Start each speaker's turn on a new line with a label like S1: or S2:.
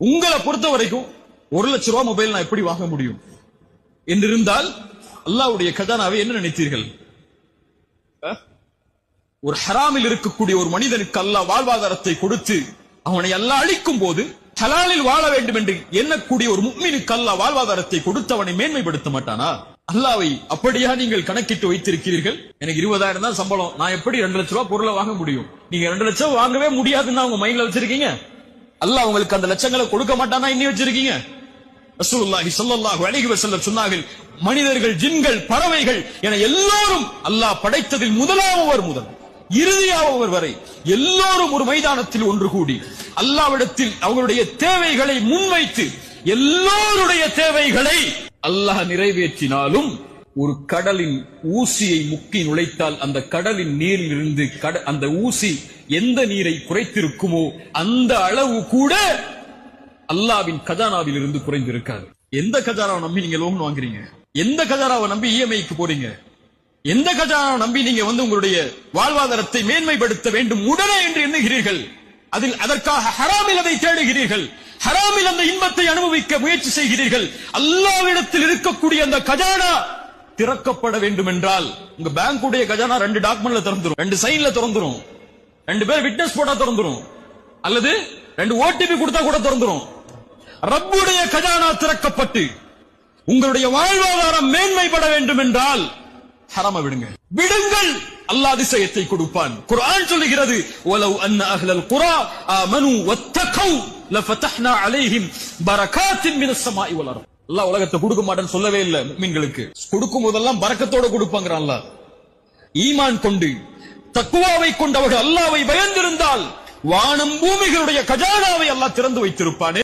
S1: உங்களை பொறுத்த வரைக்கும் ஒரு லட்ச ரூபாய் மொபைல் நான் எப்படி வாங்க முடியும்? என்று இருந்தால் அல்லாஹ்வுடைய கஜானாவை என்ன நினைத்தீர்கள்? ஒரு ஹராமில் இருக்கக்கூடிய ஒரு மனிதனுக்கு அல்லாஹ் வாழ்வாதாரத்தை கொடுத்து அவனை எல்லாம் அழிக்கும் போது ஹலாலில் வாழ வேண்டும் என்று எண்ணக்கூடிய ஒரு முக்மினுக்கு அல்லாஹ் வாழ்வாதாரத்தை கொடுத்து அவனை மேன்மைப்படுத்த மாட்டானா? அல்லாவை அப்படியா நீங்கள் கணக்கிட்டு வைத்திருக்கிறீர்கள்? எனக்கு இருபதாயிரம் தான் சம்பளம். நான் எப்படி ரெண்டு லட்ச ரூபாய் பொருளை வாங்க முடியும்? நீங்க ரெண்டு லட்சம் வாங்கவே முடியாதுன்னு உங்க மைண்ட்ல வச்சிருக்கீங்க? அல்லாஹ் உங்களுக்கு அந்த லட்சங்களை கொடுக்க மாட்டானா? இன்னி வச்சிருக்கீங்க. ரசூலுல்லாஹி ஸல்லல்லாஹு அலைஹி வஸல்லம் சொன்னார்கள் மனிதர்கள் ஜின்கள் பறவைகள் என எல்லோரும் அல்லாஹ் படைத்ததில் முதலாமவர் முதல் இறுதியாவவர் வரை எல்லோரும் ஒரு மைதானத்தில் ஒன்று கூடி அல்லாவிடத்தில் அவங்களுடைய தேவைகளை முன்வைத்து எல்லோருடைய தேவைகளை அல்லாஹ் நிறைவேற்றினாலும் ஒரு கடலின் ஊசியை முக்கி நுழைத்தால் அந்த கடலின் நீரில் இருந்து கட- அந்த ஊசி எந்த நீரை குறைத்திருக்குமோ அந்த அளவு கூட அல்லாவின் கஜானாவில் இருந்து குறைந்திருக்காது. எந்த கஜானாவை நம்பி நீங்க லோன் வாங்குறீங்க? எந்த கஜானாவை நம்பி இஎம்ஐக்கு போறீங்க? எந்த கஜானாவை நம்பி நீங்க வந்து உங்களுடைய வாழ்வாதாரத்தை மேன்மைப்படுத்த வேண்டும் உடனே என்று எண்ணுகிறீர்கள்? அதில் அதற்காக ஹராமில் அதை தேடுகிறீர்கள். ஹராமில் அந்த இன்பத்தை அனுபவிக்க முயற்சி செய்கிறீர்கள். அல்லாவிடத்தில் இருக்கக்கூடிய அந்த கஜானா திறக்கப்பட வேண்டும் என்றால் உங்க பேங்குடைய கஜானா ரெண்டு டாக்குமெண்ட்ல திறந்துரும். ரெண்டு சைன்ல திறந்துரும். ரெண்டு பேர் விட்னஸ் போட்டா திறந்துரும். அல்லது ரெண்டு ஓடிபி கொடுத்தா கூட திறந்துரும். ரப்புடைய கஜானா திறக்கப்பட்டு உங்களுடைய வாழ்வாதாரம் மேன்மைப்பட வேண்டும் என்றால் ஹரம விடுங்க. விடுங்கள். அல்லாஹ் அதிசயத்தை கொடுப்பான். குர்ஆன் சொல்லுகிறது வலவ் அன்ன அஹ்லல் குரா ஆமனு வத்தகௌ லஃபதஹ்னா அலைஹிம் பரகாத்தின் மினஸ் ஸமாஇ வல் அர்த். அல்லாஹ் உலகத்தை கொடுக்க மாட்டேன்னு சொல்லவே இல்லை மீன்களுக்கு. கொடுக்கும் போதெல்லாம் பறக்கத்தோட கொடுப்பாங்கறான் அல்லாஹ். ஈமான் கொண்டு தக்குவாவை கொண்டவர்கள் அல்லாவை பயந்திருந்தால் வானம் பூமிகளுடைய கஜானாவை அல்லாஹ் திறந்து வைத்திருப்பானே.